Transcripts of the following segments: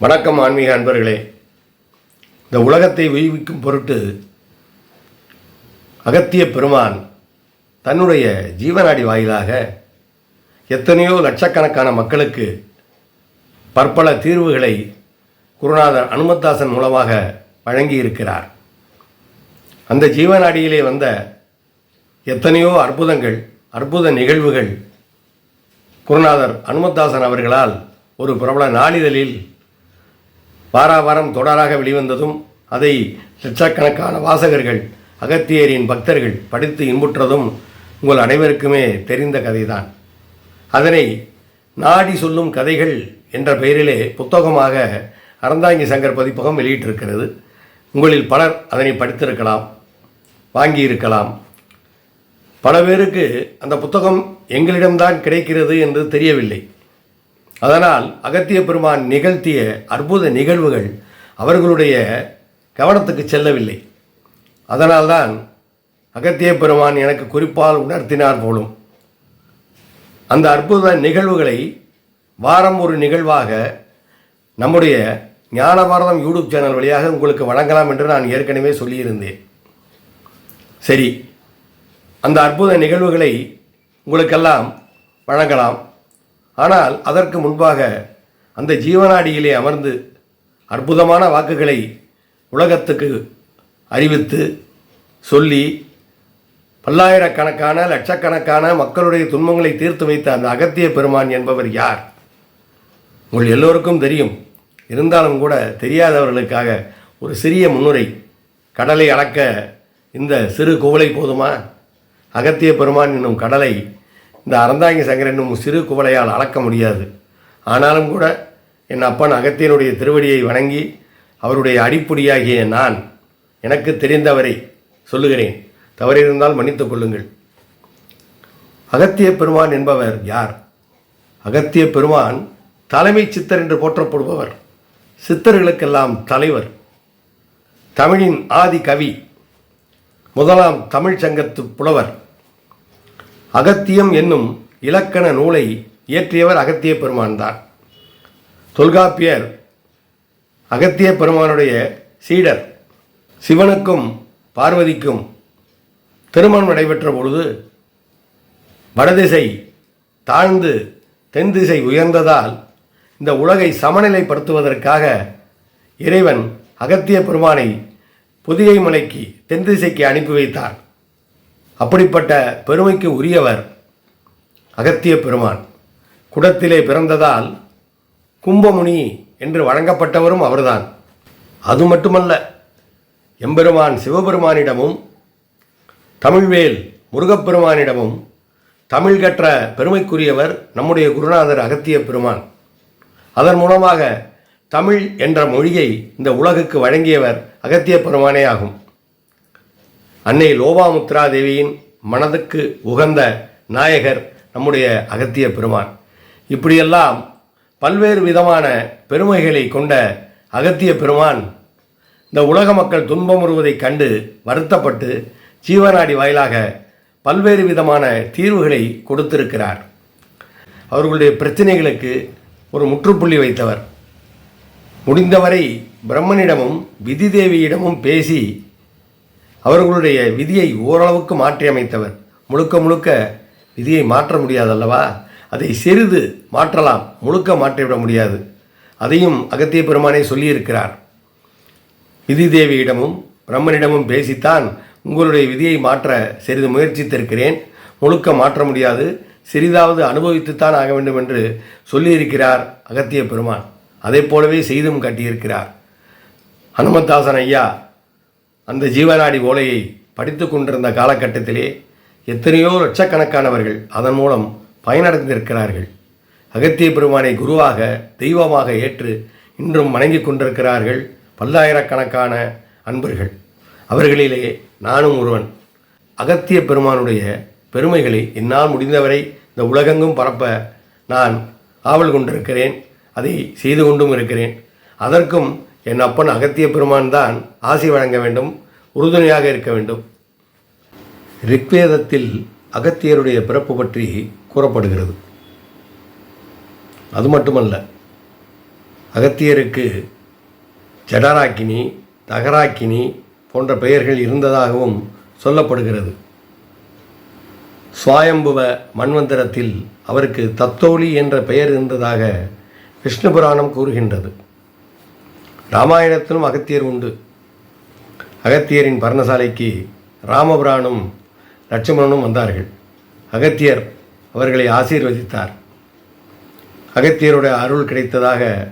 வணக்கம் ஆன்மீக அன்பர்களே. இந்த உலகத்தை உய்விக்கும் பொருட்டு அகத்திய பெருமான் தன்னுடைய ஜீவநாடி வாயிலாக எத்தனையோ லட்சக்கணக்கான மக்களுக்கு பற்பல தீர்வுகளை குருநாதர் அனுமத்தாசன் மூலமாக வழங்கியிருக்கிறார். அந்த ஜீவனாடியிலே வந்த எத்தனையோ அற்புதங்கள் அற்புத நிகழ்வுகள் குருநாதர் அனுமத்தாசன் அவர்களால் ஒரு பிரபல நாளிதழில் வாராவாரம் தொடராக வெளிவந்ததும் அதை லட்சக்கணக்கான வாசகர்கள் அகத்தியரின் பக்தர்கள் படித்து இன்புற்றதும் உங்கள் அனைவருக்குமே தெரிந்த கதைதான். அதனை நாடி சொல்லும் கதைகள் என்ற பெயரிலே புத்தகமாக அறந்தாங்கி சங்கர் பதிப்பகம் வெளியிட்டிருக்கிறது. உங்களில் பலர் அதனை படித்திருக்கலாம் வாங்கியிருக்கலாம். பல பேருக்கு அந்த புத்தகம் எங்களிடம்தான் கிடைக்கிறது என்று தெரியவில்லை. அதனால் அகத்திய பெருமான் நிகழ்த்திய அற்புத நிகழ்வுகள் அவர்களுடைய கவனத்துக்கு செல்லவில்லை. அதனால்தான் அகத்திய பெருமான் எனக்கு குறிப்பால் உணர்த்தினார் போலும். அந்த அற்புத நிகழ்வுகளை வாரம் ஒரு நிகழ்வாக நம்முடைய ஞானபாரதம் யூடியூப் சேனல் வழியாக உங்களுக்கு வழங்கலாம் என்று நான் ஏற்கனவே சொல்லியிருந்தேன். சரி அந்த அற்புத நிகழ்வுகளை உங்களுக்கெல்லாம் வழங்கலாம். ஆனால் அதற்கு முன்பாக அந்த ஜீவனாடியிலே அமர்ந்து அற்புதமான வாக்குகளை உலகத்துக்கு அறிவித்து சொல்லி பல்லாயிரக்கணக்கான லட்சக்கணக்கான மக்களுடைய துன்பங்களை தீர்த்து வைத்த அந்த அகத்திய பெருமான் என்பவர் யார்? உங்கள் எல்லோருக்கும் தெரியும். இருந்தாலும் கூட தெரியாதவர்களுக்காக ஒரு சிறிய முன்னுரை கடலை அளக்க இந்த சிறு குவளை போதுமா? அகத்திய பெருமான் என்னும் கடலை இந்த அறந்தாங்கி சங்கர் என்னும் சிறு குவளையால் அளக்க முடியாது. ஆனாலும் கூட என் அப்பன் அகத்தியனுடைய திருவடியை வணங்கி அவருடைய அடிப்படியாகிய நான் எனக்கு தெரிந்தவரை சொல்லுகிறேன். தவறிருந்தால் மன்னித்துக் கொள்ளுங்கள். அகத்திய பெருமான் என்பவர் யார்? அகத்திய பெருமான் தலைமை சித்தர் என்று போற்றப்படுபவர். சித்தர்களுக்கெல்லாம் தலைவர். தமிழின் ஆதி கவி. முதலாம் தமிழ்ச் சங்கத்து புலவர். அகத்தியம் என்னும் இலக்கண நூலை இயற்றியவர் அகத்திய பெருமான்தான் தொல்காப்பியர் அகத்திய பெருமானுடைய சீடர். சிவனுக்கும் பார்வதிக்கும் திருமணம் நடைபெற்ற பொழுது வடதிசை தாழ்ந்து தென் திசை உயர்ந்ததால் இந்த உலகை சமநிலைப்படுத்துவதற்காக இறைவன் அகத்திய பெருமானை புதியை மலைக்கு தென் திசைக்கு அனுப்பி வைத்தார் அப்படிப்பட்ட பெருமைக்கு உரியவர் அகத்திய பெருமான். குடத்திலே பிறந்ததால் கும்பமுனி என்று வழங்கப்பட்டவரும் அவர்தான். அது மட்டுமல்ல எம்பெருமான் சிவபெருமானிடமும் தமிழ்வேல் முருகப்பெருமானிடமும் தமிழ் கற்ற பெருமைக்குரியவர் நம்முடைய குருநாதர் அகத்திய பெருமான். அதன் மூலமாக தமிழ் என்ற மொழியை இந்த உலகுக்கு வழங்கியவர் அகத்திய பெருமானே ஆகும். அன்னை லோபாமுத்ரா தேவியின் மனதுக்கு உகந்த நாயகர் நம்முடைய அகத்திய பெருமான். இப்படியெல்லாம் பல்வேறு விதமான பெருமைகளை கொண்ட அகத்திய பெருமான் இந்த உலக மக்கள் துன்பமுறுவதை கண்டு வருத்தப்பட்டு ஜீவநாடி வாயிலாக பல்வேறு விதமான தீர்வுகளை கொடுத்திருக்கிறார். அவர்களுடைய பிரச்சனைகளுக்கு ஒரு முற்றுப்புள்ளி வைத்தவர். முடிந்தவரை பிரம்மனிடமும் விதி தேவியிடமும் பேசி அவர்களுடைய விதியை ஓரளவுக்கு மாற்றியமைத்தவர் முழுக்க முழுக்க விதியை மாற்ற முடியாதல்லவா? அதை சிறிது மாற்றலாம். முழுக்க மாற்றிவிட முடியாது. அதையும் அகத்திய பெருமானே சொல்லியிருக்கிறார். விதி தேவியிடமும் பிரம்மனிடமும் பேசித்தான் உங்களுடைய விதியை மாற்ற சிறிது முயற்சித்திருக்கிறேன். முழுக்க மாற்ற முடியாது. சிறிதாவது அனுபவித்துத்தான் ஆக வேண்டும் என்று சொல்லியிருக்கிறார் அகத்திய பெருமான். அதை போலவே செய்தும் காட்டியிருக்கிறார். ஹனுமந்தாசன் ஐயா அந்த ஜீவநாடி ஓலையை படித்து கொண்டிருந்த காலகட்டத்திலே எத்தனையோ லட்சக்கணக்கானவர்கள் அதன் மூலம் பயனடைந்திருக்கிறார்கள். அகத்திய பெருமானை குருவாக தெய்வமாக ஏற்று இன்றும் வணங்கி கொண்டிருக்கிறார்கள் பல்லாயிரக்கணக்கான அன்பர்கள். அவர்களிலே நானும் ஒருவன். அகத்திய பெருமானுடைய பெருமைகளை என்னால் முடிந்தவரை இந்த உலகெங்கும் பரப்ப நான் ஆவல் கொண்டிருக்கிறேன் அதை செய்து கொண்டும் இருக்கிறேன். அதற்கும் என் அப்பன் அகத்திய பெருமான் தான் ஆசி வழங்க வேண்டும் உறுதுணையாக இருக்க வேண்டும். ரிக்வேதத்தில் அகத்தியருடைய பிறப்பு பற்றி கூறப்படுகிறது. அது மட்டுமல்ல அகத்தியருக்கு ஜடராக்கினி தகராக்கினி போன்ற பெயர்கள் இருந்ததாகவும் சொல்லப்படுகிறது. சுவாயம்புவ மன்வந்தரத்தில் அவருக்கு தத்தோலி என்ற பெயர் இருந்ததாக விஷ்ணு புராணம் கூறுகின்றது. ராமாயணத்திலும் அகத்தியர் உண்டு. அகத்தியரின் பர்ணசாலைக்கு ராமபுராணும் லட்சுமணனும் வந்தார்கள். அகத்தியர் அவர்களை ஆசீர்வதித்தார். அகத்தியருடைய அருள் கிடைத்ததாக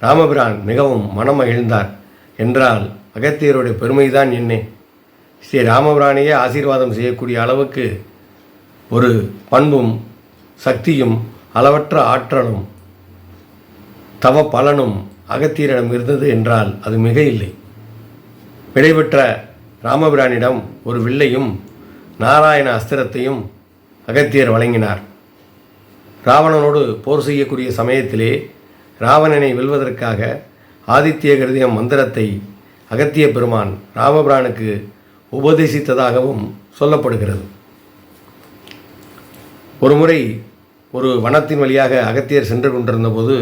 ராமபிரான் மிகவும் மனம் மகிழ்ந்தார். என்றால் அகத்தியருடைய பெருமைதான் என்ன. ஸ்ரீ ராமபிரானையே ஆசீர்வாதம் செய்யக்கூடிய அளவுக்கு ஒரு பண்பும் சக்தியும் அளவற்ற ஆற்றலும் தவ பலனும் அகத்தியரிடம் இருந்தது என்றால் அது மிக இல்லை விடைபெற்ற ராமபிரானிடம் ஒரு வில்லையும் நாராயண அஸ்திரத்தையும் அகத்தியர் வழங்கினார். ராவணனோடு போர் செய்யக்கூடிய சமயத்திலே ராவணனை வெல்வதற்காக ஆதித்ய கிருதியம் மந்திரத்தை அகத்திய பெருமான் ராமபிரானுக்கு உபதேசித்ததாகவும் சொல்லப்படுகிறது. ஒருமுறை ஒரு வனத்தின் வழியாக அகத்தியர் சென்று கொண்டிருந்தபோது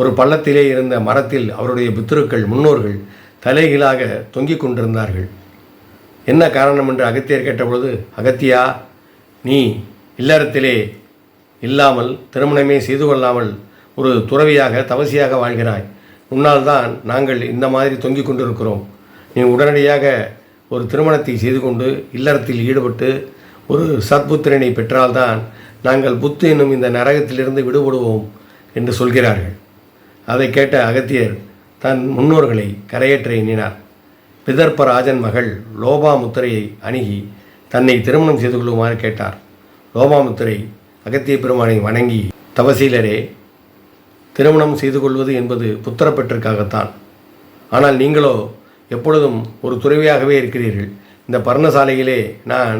ஒரு பள்ளத்திலே இருந்த மரத்தில் அவருடைய பித்ருக்கள் முன்னோர்கள் தலைகீழாக தொங்கிக் கொண்டிருந்தார்கள். என்ன காரணம் என்று அகத்தியர் கேட்டபொழுது அகத்தியா நீ இல்லறத்திலே இல்லாமல் திருமணமே செய்து கொள்ளாமல் ஒரு துறவியாக தவசியாக வாழ்கிறாய். உன்னால் தான் நாங்கள் இந்த மாதிரி தொங்கிக் கொண்டிருக்கிறோம். நீ உடனடியாக ஒரு திருமணத்தை செய்து கொண்டு இல்லறத்தில் ஈடுபட்டு ஒரு சத்புத்திரனை பெற்றால்தான் நாங்கள் புத்து என்னும் இந்த நரகத்திலிருந்து விடுபடுவோம் என்று சொல்கிறார்கள். அதை கேட்ட அகத்தியர் தன் முன்னோர்களை கரையேற்ற எண்ணினார். பிதர்ப்ப ராஜன் மகள் லோபாமுத்திரையை அணுகி தன்னை திருமணம் செய்து கொள்ளுமாறு கேட்டார். லோபாமுத்திரை அகத்திய பெருமானை வணங்கி தவசீலரே திருமணம் செய்து கொள்வது என்பது புத்திரப்பெற்றிற்காகத்தான் ஆனால் நீங்களோ எப்பொழுதும் ஒரு துறவியாகவே இருக்கிறீர்கள். இந்த பர்ணசாலையிலே நான்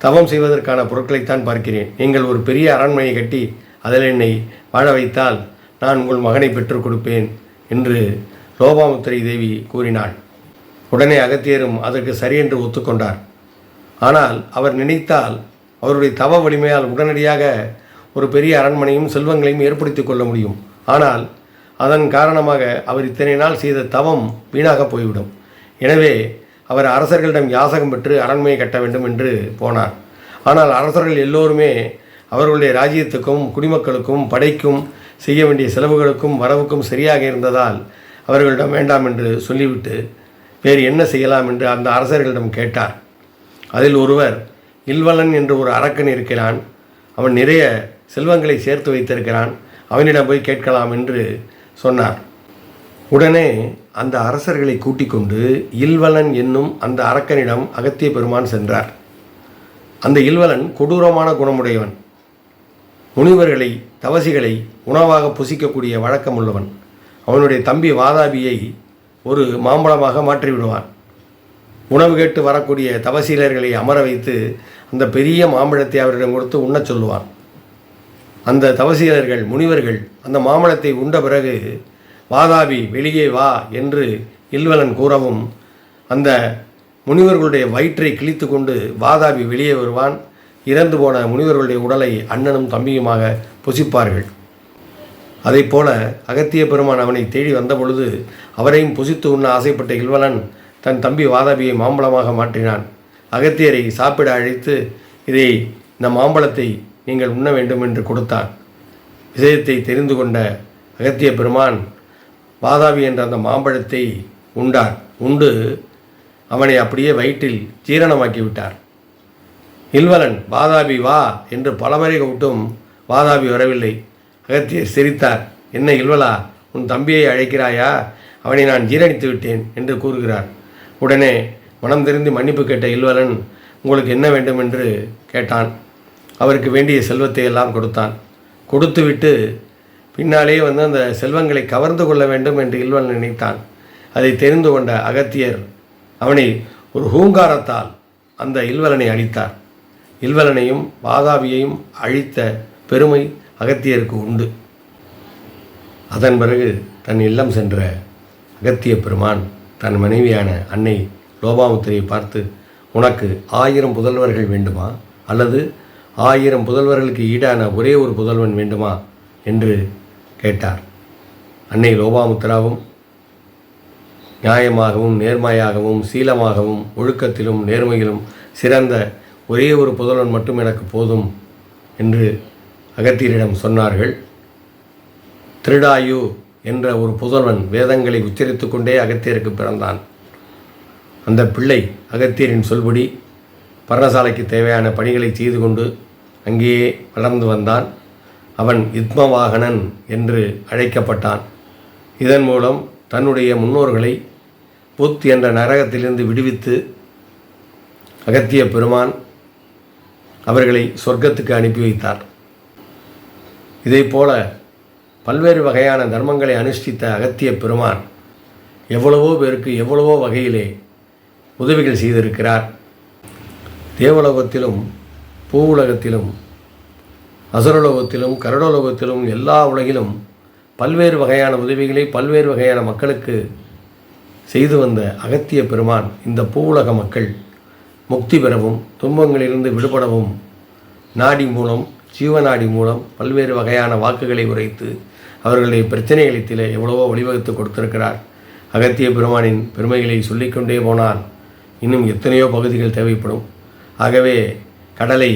தவம் செய்வதற்கான பொருட்களைத்தான் பார்க்கிறேன். நீங்கள் ஒரு பெரிய அரண்மனையை கட்டி அதில் என்னை வாழ வைத்தால் நான் உங்கள் மகனை பெற்றுக் கொடுப்பேன் என்று லோபாமுத்திரை தேவி கூறினாள். உடனே அகத்தியரும் அதற்கு சரியென்று ஒத்துக்கொண்டார். ஆனால் அவர் நினைத்தால் அவருடைய தவ வலிமையால் உடனடியாக ஒரு பெரிய அரண்மனையும் செல்வங்களையும் ஏற்படுத்தி கொள்ள முடியும். ஆனால் அதன் காரணமாக அவர் இத்தனை நாள் செய்த தவம் வீணாக போய்விடும். எனவே அவர் அரசர்களிடம் யாசகம் பெற்று அரண்மையை கட்ட வேண்டும் என்று போனார். ஆனால் அரசர்கள் எல்லோருமே அவர்களுடைய ராஜ்யத்துக்கும் குடிமக்களுக்கும் படைக்கும் செய்ய வேண்டிய செலவுகளுக்கும் வரவுக்கும் சரியாக இருந்ததால் அவர்களிடம் வேண்டாம் என்று சொல்லிவிட்டு வேறு என்ன செய்யலாம் என்று அந்த அரசர்களிடம் கேட்டார். அதில் ஒருவர் இல்வலன் என்று ஒரு அரக்கன் இருக்கிறான். அவன் நிறைய செல்வங்களை சேர்த்து வைத்திருக்கிறான். அவனிடம் போய் கேட்கலாம் என்று சொன்னார். உடனே அந்த அரசர்களை கூட்டிக் கொண்டு இல்வலன் என்னும் அந்த அரக்கனிடம் அகத்திய பெருமான் சென்றார். அந்த இல்வலன் கொடூரமான குணமுடையவன். முனிவர்களை தவசிகளை உணவாக புசிக்கக்கூடிய வழக்கம் உள்ளவன் அவனுடைய தம்பி வாதாபியை ஒரு மாம்பழமாக மாற்றிவிடுவான். உணவு கேட்டு வரக்கூடிய தவசீலர்களை அமர வைத்து அந்த பெரிய மாம்பழத்தை அவரிடம் கொடுத்து உண்ணச் சொல்லுவான். அந்த தவசீலர்கள் முனிவர்கள் அந்த மாம்பழத்தை உண்ட பிறகு வாதாபி வெளியே வா என்று இல்வலன் கூறவும் அந்த முனிவர்களுடைய வயிற்றை கிழித்து கொண்டு வாதாபி வெளியே வருவான். இறந்து போன முனிவர்களுடைய உடலை அண்ணனும் தம்பியுமாக புசிப்பார்கள். அதைப் போல அகத்திய பெருமான் அவனை தேடி வந்த பொழுது அவரையும் புசித்து உண்ண ஆசைப்பட்ட இல்வலன் தன் தம்பி வாதாபியை மாம்பழமாக மாற்றினான். அகத்தியரை சாப்பிட அழைத்து இதை இந்த மாம்பழத்தை நீங்கள் உண்ண வேண்டும் என்று கொடுத்தான். விஷயத்தை தெரிந்து கொண்ட அகத்திய பெருமான் வாதாபி என்ற அந்த மாம்பழத்தை உண்டார். உண்டு அவனை அப்படியே வயிற்றில் ஜீரணமாக்கி விட்டார். இல்வலன் வாதாபி வா என்று பலமுறை கூட்டும் வாதாபி வரவில்லை. அகத்தியர் சிரித்தார் என்ன இல்வலா உன் தம்பியை அழைக்கிறாயா? அவனை நான் ஜீரணித்து விட்டேன் என்று கூறுகிறார். உடனே மனம் தெரிந்து மன்னிப்பு கேட்ட இல்வலன் உங்களுக்கு என்ன வேண்டும் என்று கேட்டான். அவருக்கு வேண்டிய செல்வத்தை எல்லாம் கொடுத்தான். கொடுத்துவிட்டு பின்னாலேயே வந்து அந்த செல்வங்களை கவர்ந்து கொள்ள வேண்டும் என்று இல்வன் நினைத்தான். அதை தெரிந்து கொண்ட அகத்தியர் அவனை ஒரு ஹூங்காரத்தால் அந்த இல்வலனை அழித்தார். இல்வலனையும் வாதாபியையும் அழித்த பெருமை அகத்தியருக்கு உண்டு. அதன் பிறகு தன் இல்லம் சென்ற அகத்திய பெருமான் தன் மனைவியான அன்னை லோபாமுத்திரியை பார்த்து உனக்கு ஆயிரம் புதல்வர்கள் வேண்டுமா? அல்லது ஆயிரம் புதல்வர்களுக்கு ஈடான ஒரே ஒரு புதல்வன் வேண்டுமா? என்று கேட்டார். அன்னை லோபாமுத்ராவும் நியாயமாகவும் நேர்மையாகவும் சீலமாகவும் ஒழுக்கத்திலும் நேர்மையிலும் சிறந்த ஒரே ஒரு புதல்வன் மட்டும் எனக்கு போதும் என்று அகத்தியரிடம் சொன்னார்கள். திருடாயு என்ற ஒரு புதல்வன் வேதங்களை உச்சரித்து கொண்டே அகத்தியருக்கு பிறந்தான். அந்த பிள்ளை அகத்தியரின் சொல்படி பர்ணசாலைக்கு தேவையான பணிகளை செய்து கொண்டு அங்கேயே வளர்ந்து வந்தான். அவன் யுத்மவாகனன் என்று அழைக்கப்பட்டான். இதன் மூலம் தன்னுடைய முன்னோர்களை புத் என்ற நரகத்திலிருந்து விடுவித்து அகத்திய பெருமான் அவர்களை சொர்க்கத்துக்கு அனுப்பி வைத்தார். இதைப்போல பல்வேறு வகையான தர்மங்களை அனுஷ்டித்த அகத்திய பெருமான் எவ்வளவோ பேருக்கு எவ்வளவோ வகையிலே உதவிகள் செய்திருக்கிறார். தேவலோகத்திலும் பூவுலகத்திலும் அசுரலோகத்திலும் கருடோலோகத்திலும் எல்லா உலகிலும் பல்வேறு வகையான உதவிகளை பல்வேறு வகையான மக்களுக்கு செய்து வந்த அகத்திய பெருமான் இந்த பூவுலக மக்கள். முக்தி பெறவும் துன்பங்களிலிருந்து விடுபடவும் நாடி மூலம் ஜீவநாடி மூலம் பல்வேறு வகையான வாக்குகளை உரைத்து அவர்களுடைய பிரச்சனைகளிலே எவ்வளவோ வழிவகுத்து கொடுத்திருக்கிறார். அகத்திய பெருமானின் பெருமைகளை சொல்லிக்கொண்டே போனால் இன்னும் எத்தனையோ பகுதிகள் தேவைப்படும். ஆகவே கடலை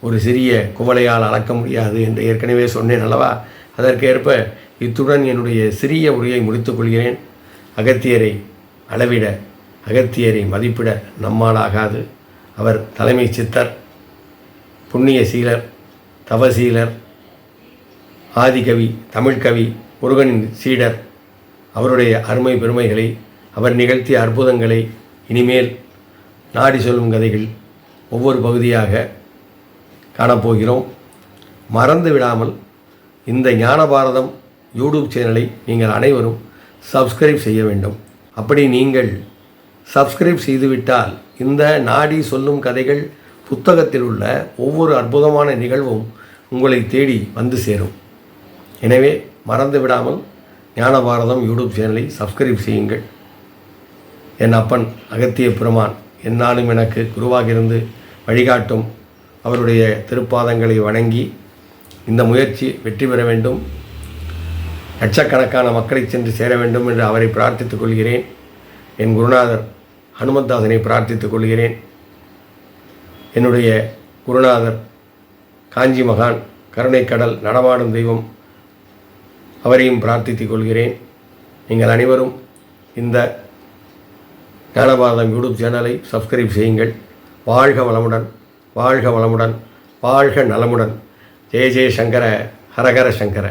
ஒரு சிறிய குவளையால் அளக்க முடியாது என்று ஏற்கனவே சொன்னேன் அல்லவா? அதற்கேற்ப இத்துடன் என்னுடைய சிறிய உரையை முடித்துக்கொள்கிறேன் அகத்தியரை அளவிட அகத்தியரை மதிப்பிட நம்மாலாகாது அவர் தலைமை சித்தர் புண்ணிய சீலர் தவசீலர் ஆதிகவி தமிழ்கவி முருகனின் சீடர். அவருடைய அருமை பெருமைகளை அவர் நிகழ்த்திய அற்புதங்களை இனிமேல் நாடி சொல்லும் கதைகள் ஒவ்வொரு பகுதியாக காணப்போகிறோம். மறந்து விடாமல் இந்த ஞானபாரதம் யூடியூப் சேனலை நீங்கள் அனைவரும் சப்ஸ்கிரைப் செய்ய வேண்டும். அப்படி நீங்கள் சப்ஸ்கிரைப் செய்துவிட்டால் இந்த நாடி சொல்லும் கதைகள் புத்தகத்தில் உள்ள ஒவ்வொரு அற்புதமான நிகழ்வும் உங்களை தேடி வந்து சேரும். எனவே மறந்து விடாமல் ஞான பாரதம் யூடியூப் சேனலை சப்ஸ்கிரைப் செய்யுங்கள். என் அப்பன் அகத்திய பெருமான் என்னாலும் எனக்கு குருவாக இருந்து வழிகாட்டும். அவருடைய திருப்பாதங்களை வணங்கி இந்த முயற்சி வெற்றி பெற வேண்டும். லட்சக்கணக்கான மக்களை சென்று சேர வேண்டும் என்று அவரை பிரார்த்தித்துக் கொள்கிறேன். என் குருநாதர் ஹனுமந்தாசனை பிரார்த்தித்துக் கொள்கிறேன். என்னுடைய குருநாதர் காஞ்சி மகான் கருணைக்கடல் நடமாடும் தெய்வம் அவரையும் பிரார்த்தித்துக் கொள்கிறேன். நீங்கள் அனைவரும் இந்த ஞானபாரதம் யூடியூப் சேனலை சப்ஸ்கிரைப் செய்யுங்கள். வாழ்க வளமுடன் வாழ்க வளமுடன் வாழ்க நலமுடன். ஜெய ஜெய சங்கர ஹரஹர சங்கர.